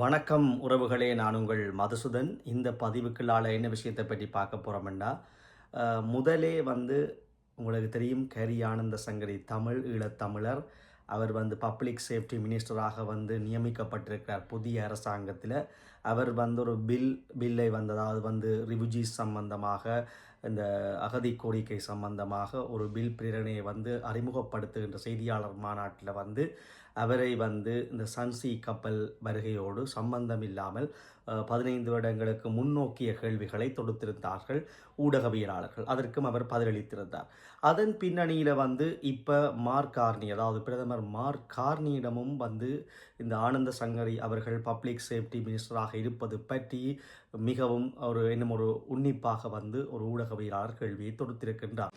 வணக்கம் உறவுகளே நான் உங்கள் மதுசூதன். இந்த பதிவுக்குள்ளால் என்ன விஷயத்தை பற்றி பார்க்க போகிறோம்னா முதலே வந்து உங்களுக்கு தெரியும் கரி ஆனந்த சங்கரி தமிழ் ஈழத்தமிழர். அவர் வந்து பப்ளிக் சேஃப்டி மினிஸ்டராக வந்து நியமிக்கப்பட்டிருக்கிறார் புதிய அரசாங்கத்தில். அவர் வந்து ஒரு பில் பில்லை வந்து அதாவது வந்து ரிவுஜிஸ் சம்பந்தமாக இந்த அகதி கோரிக்கை சம்பந்தமாக ஒரு பில் பிரேரணையை வந்து அறிமுகப்படுத்துகின்ற செய்தியாளர் மாநாட்டில் வந்து அவரை வந்து இந்த சன்சி கப்பல் வருகையோடு சம்பந்தம் இல்லாமல் பதினைந்து வருடங்களுக்கு முன்னோக்கிய கேள்விகளை தொடுத்திருந்தார்கள் ஊடகவியலாளர்கள். அதற்கும் அவர் பதிலளித்திருந்தார். அதன் பின்னணியில் வந்து இப்போ மார்க் கார்னி அதாவது பிரதமர் மார்க் கார்னியிடமும் வந்து இந்த ஆனந்த சங்கரி அவர்கள் பப்ளிக் சேஃப்டி மினிஸ்டராக இருப்பது பற்றி மிகவும் ஒரு இன்னும் ஒரு உன்னிப்பாக வந்து ஒரு ஊடகவியலாளர் கேள்வியை தொடுத்திருக்கின்றார்.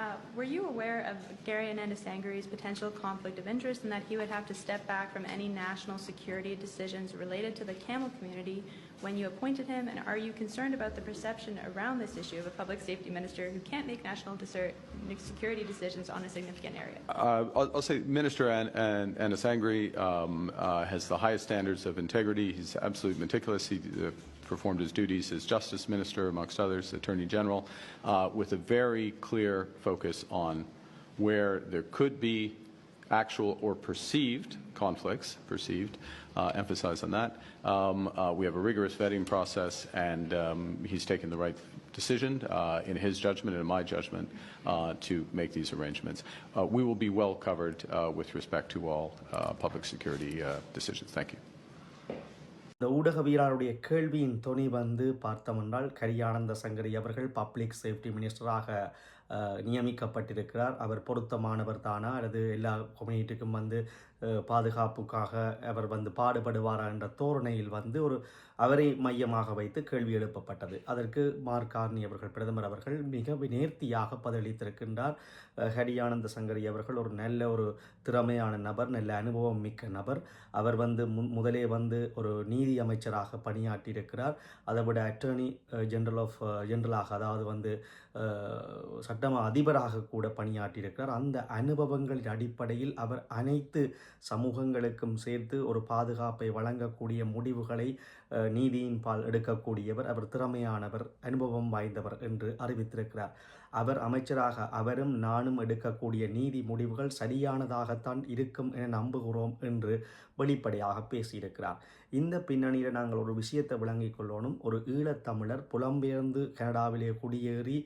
Uh, were you aware of Gary Anandasangari's potential conflict of interest and that he would have to step back from any national security decisions related to the Camel community when you appointed him? And are you concerned about the perception around this issue of a public safety minister who can't make national security decisions on a significant area? Uh, I'll, I'll say Minister An- An- Anasangri um, uh, has the highest standards of integrity. He's absolutely meticulous. He uh, performed his duties as Justice Minister, amongst others, Attorney General, uh, with a very clear focus on where there could be actual or perceived conflicts, perceived, uh, emphasize on that. Um, uh, we have a rigorous vetting process, and um, he's taken the right decision uh, in his judgment and in my judgment uh, to make these arrangements. Uh, we will be well covered uh, with respect to all public security decisions. Thank you. இந்த ஊடகவியலாளருடைய கேள்வியின் துணி வந்து பார்த்தோமென்றால் கரியானந்த சங்கரி அவர்கள் public safety மினிஸ்டராக நியமிக்கப்பட்டிருக்கிறார். அவர் பொருத்தமானவர் தானா? அல்லது எல்லா கம்யூனிட்டிக்கும் வந்து பாதுகாப்புக்காக அவர் வந்து பாடுபடுவாரா என்ற தோரணையில் வந்து ஒரு அவரை மையமாக வைத்து கேள்வி எழுப்பப்பட்டது. அதற்கு மார்க் கார்னி அவர்கள் பிரதமர் அவர்கள் மிக நேர்த்தியாக பதிலளித்திருக்கின்றார். ஹரியானந்த சங்கரி அவர்கள் ஒரு நல்ல ஒரு திறமையான நபர் நல்ல அனுபவம் மிக்க நபர். அவர் வந்து முன் முதலே வந்து ஒரு நீதி அமைச்சராக பணியாற்றியிருக்கிறார். அதை விட அட்டர்னி ஜெனரல் ஆஃப் ஜெனரலாக அதாவது வந்து சட்டம அதிபராக கூட பணியாற்றியிருக்கிறார். அந்த அனுபவங்களின் அடிப்படையில் அவர் அனைத்து சமூகங்களுக்கும் சேர்த்து ஒரு பாதுகாப்பை வழங்கக்கூடிய முடிவுகளை நீதியின் பால் எடுக்கக்கூடியவர் அவர் திறமையானவர் அனுபவம் வாய்ந்தவர் என்று அறிவித்திருக்கிறார். அவர் அமைச்சராக அவரும் நானும் எடுக்கக்கூடிய நீதி முடிவுகள் சரியானதாகத்தான் இருக்கும் என நம்புகிறோம் என்று வெளிப்படையாக பேசியிருக்கிறார். இந்த பின்னணியில் நாங்கள் ஒரு விஷயத்தை விளங்கிக் கொள்ளணும். ஒரு ஈழத்தமிழர் புலம்பெயர்ந்து கனடாவிலே குடியேறி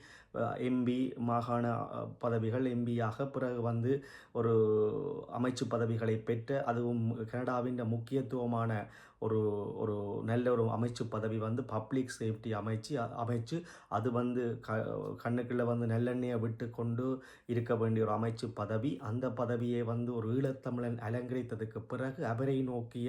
எம்பி மாகாண பதவிகள் எம்பியாக பிறகு வந்து ஒரு அமைச்சு பதவிகளை பெற்ற அதுவும் கனடாவின் முக்கியத்துவமான ஒரு ஒரு நல்ல ஒரு அமைச்சு பதவி வந்து பப்ளிக் சேஃப்டி அமைச்சு அமைச்சு அது வந்து க கண்ணுக்குள்ளே வந்து நல்லெண்ணெயை விட்டு கொண்டு இருக்க வேண்டிய ஒரு அமைச்சு பதவி. அந்த பதவியை வந்து ஒரு ஈழத்தமிழன் அலங்கரித்ததுக்கு பிறகு அவரை நோக்கிய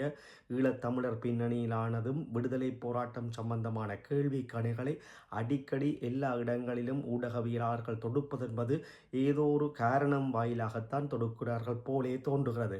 ஈழத்தமிழர் பின்னணியிலானதும் விடுதலை போராட்டம் சம்பந்தமான கேள்வி கணைகளை அடிக்கடி எல்லா இடங்களிலும் ஊடகவியலாளர்கள் தொடுப்பதென்பது ஏதோ ஒரு காரணம் வாயிலாகத்தான் தொடுக்கிறார்கள் போலே தோன்றுகிறது.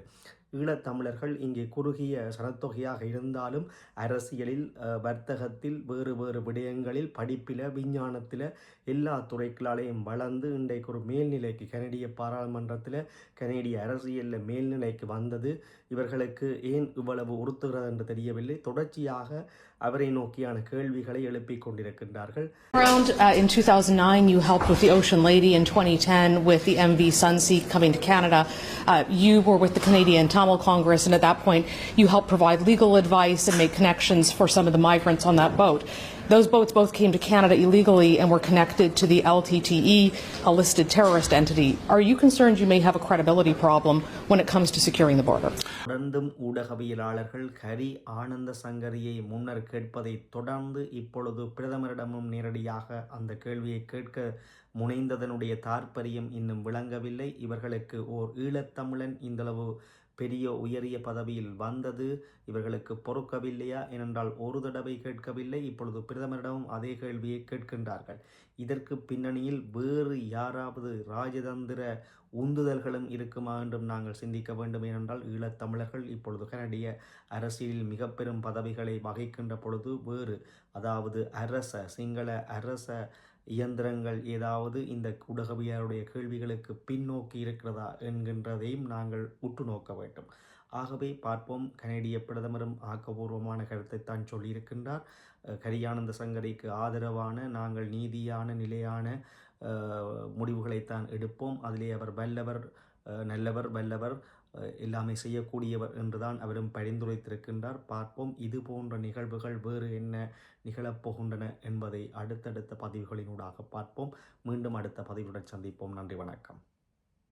ஈழத்தமிழர்கள் இங்கே குறுகிய சனத்தொகையாக இருந்தாலும் அரசியலில் வர்த்தகத்தில் வேறு வேறு விடயங்களில் படிப்பில் விஞ்ஞானத்தில் எல்லா துறைகளாலையும் வளர்ந்து இன்றைக்கு ஒரு மேல்நிலைக்கு கனடிய பாராளுமன்றத்தில் கனேடிய அரசியலில் மேல்நிலைக்கு வந்தது. இவர்களுக்கு ஏன் இவ்வளவு உறுத்துகிறது என்று தெரியவில்லை. தொடர்ச்சியாக அவரை நோக்கியான கேள்விகளை எழுப்பிக் கொண்டிருக்கின்றார்கள். Around uh, in 2009, you helped with the Ocean Lady. In 2010, with the MV Sunseek coming to Canada, uh, you were with the Canadian Tamil Congress, and at that point, you helped provide legal advice and make connections for some of the migrants on that boat. Those boats both came to Canada illegally and were connected to the LTTE, a listed terrorist entity. Are you concerned you may have a credibility problem when it comes to securing the border? தொடர்ந்தும் ஊடகவியலாளர்கள் ஹரி ஆனந்த சங்கரியை முன்னர் கேட்பதை தொடர்ந்து இப்பொழுது பிரதமரிடமும் நேரடியாக அந்த கேள்வியை கேட்க முனைந்ததனுடைய தாற்பயம் இன்னும் விளங்கவில்லை இவர்களுக்கு ஓர் ஈழத்தமிழன் இந்தளவு பெரிய உயரிய பதவியில் வந்தது. இவர்களுக்கு பொறுக்கவில்லையா ஏனென்றால் ஒரு தடவை கேட்கவில்லை. இப்பொழுது பிரதமரிடமும் அதே கேள்வியை கேட்கின்றார்கள். இதற்கு பின்னணியில் வேறு யாராவது ராஜதந்திர உந்துதல்களும் இருக்குமா என்றும் நாங்கள் சிந்திக்க வேண்டும். ஏனென்றால் ஈழத்தமிழர்கள் இப்பொழுது கனடிய அரசியலில் மிக பெரும் பதவிகளை வகிக்கின்ற பொழுது வேறு அதாவது அரச சிங்கள அரச இயந்திரங்கள் ஏதாவது இந்த ஊடகவியாருடைய கேள்விகளுக்கு பின்னோக்கி இருக்கிறதா என்கின்றதையும் நாங்கள் உற்று நோக்க வேண்டும். ஆகவே பார்ப்போம். கனேடிய பிரதமரும் ஆக்கபூர்வமான கருத்தை தான் சொல்லியிருக்கின்றார் கரியானந்த சங்கரிக்கு ஆதரவான நாங்கள் நீதியான நிலையான முடிவுகளைத்தான் எடுப்போம். அதிலே அவர் வல்லவர் நல்லவர் வல்லவர் எல்லாமே செய்யக்கூடியவர் என்றுதான் அவரும் பரிந்துரைத்திருக்கின்றார். பார்ப்போம் இது போன்ற நிகழ்வுகள் வேறு என்ன நிகழப்போகின்றன என்பதை அடுத்தடுத்த பதிவுகளினூடாக பார்ப்போம். மீண்டும் அடுத்த பதிவுடன் சந்திப்போம். நன்றி வணக்கம்.